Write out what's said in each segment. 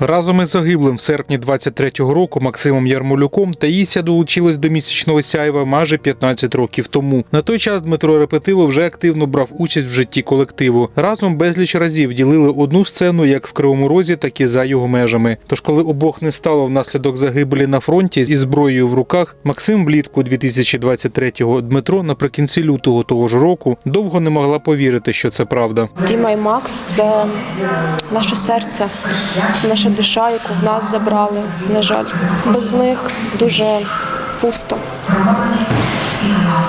Разом із загиблим в серпні 23-го року Максимом Ярмолюком Таїся долучилась до місячного сяйва майже 15 років тому. На той час Дмитро Репетило вже активно брав участь в житті колективу. Разом безліч разів ділили одну сцену як в Кривому Розі, так і за його межами. Тож, коли обох не стало внаслідок загибелі на фронті із зброєю в руках, Максим влітку 2023-го, Дмитро наприкінці лютого того ж року довго не могла повірити, що це правда. Діма і Макс це наше серце, це наша душа, яку в нас забрали. На жаль, без них дуже пусто.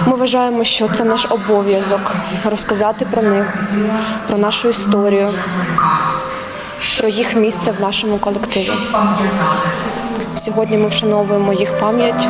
Ми вважаємо, що це наш обов'язок розказати про них, про нашу історію, про їх місце в нашому колективі. Сьогодні ми вшановуємо їх пам'ять,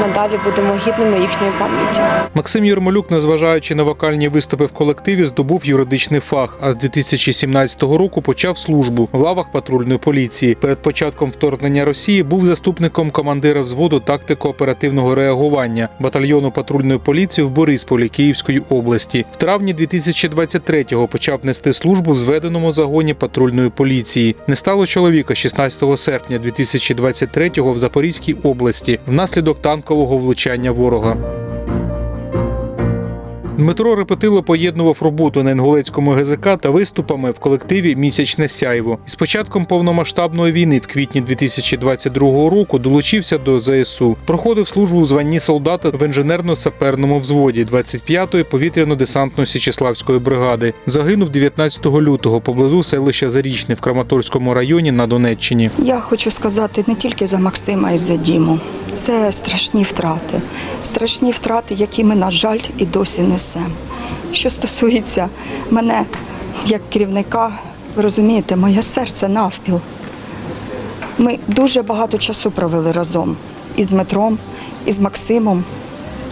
надалі будемо гідними їхньої пам'яті. Максим Єрмолюк, незважаючи на вокальні виступи в колективі, здобув юридичний фах, а з 2017 року почав службу в лавах патрульної поліції. Перед початком вторгнення Росії був заступником командира взводу тактико-оперативного реагування батальйону патрульної поліції в Борисполі Київської області. В травні 2023-го почав нести службу в зведеному загоні патрульної поліції. Не стало чоловіка 16 серпня 2023-го в Запорізькій області внаслідок танкового влучання ворога. Дмитро Репетило поєднував роботу на інгулецькому ГЗК та виступами в колективі Місячне сяйво. Із початком повномасштабної війни в квітні 2022 року долучився до ЗСУ. Проходив службу в званні солдата в інженерно-саперному взводі 25-ї повітряно-десантно Січеславської бригади. Загинув 19 лютого поблизу селища Зарічне в Краматорському районі на Донеччині. Я хочу сказати не тільки за Максима і за Діму. Це страшні втрати. Страшні втрати, які ми, на жаль, і досі несемо. Що стосується мене як керівника, ви розумієте, моє серце навпіл. Ми дуже багато часу провели разом із Дмитром, із Максимом.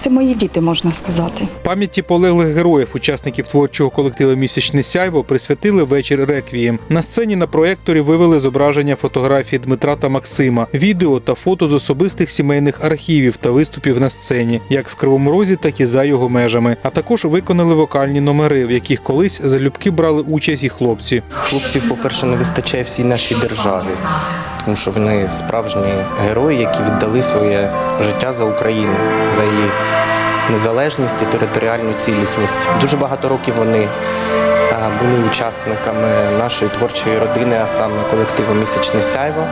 Це мої діти, можна сказати. Пам'яті полеглих героїв, учасників творчого колективу Місячне сяйво присвятили вечір реквієм. На сцені на проекторі вивели зображення фотографій Дмитра та Максима, відео та фото з особистих сімейних архівів та виступів на сцені, як в Кривому Розі, так і за його межами. А також виконали вокальні номери, в яких колись залюбки брали участь і хлопці. Хлопців, по-перше, не вистачає всій нашій державі, тому що вони справжні герої, які віддали своє життя за Україну, за її незалежність і територіальну цілісність. Дуже багато років вони е, були учасниками нашої творчої родини, а саме колективу Місячне сяйво.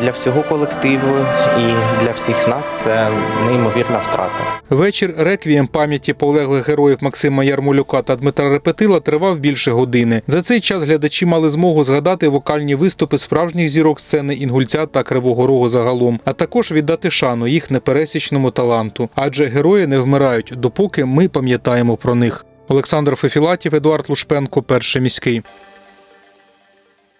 Для всього колективу і для всіх нас це неймовірна втрата. Вечір реквієм пам'яті полеглих героїв Максима Ярмолюка та Дмитра Репетила тривав більше години. За цей час глядачі мали змогу згадати вокальні виступи справжніх зірок сцени Інгульця та Кривого Рогу загалом, а також віддати шану їх непересічному таланту. Адже герої не вмирають, допоки ми пам'ятаємо про них. Олександр Фефілатів, Едуард Лушпенко, перший міський.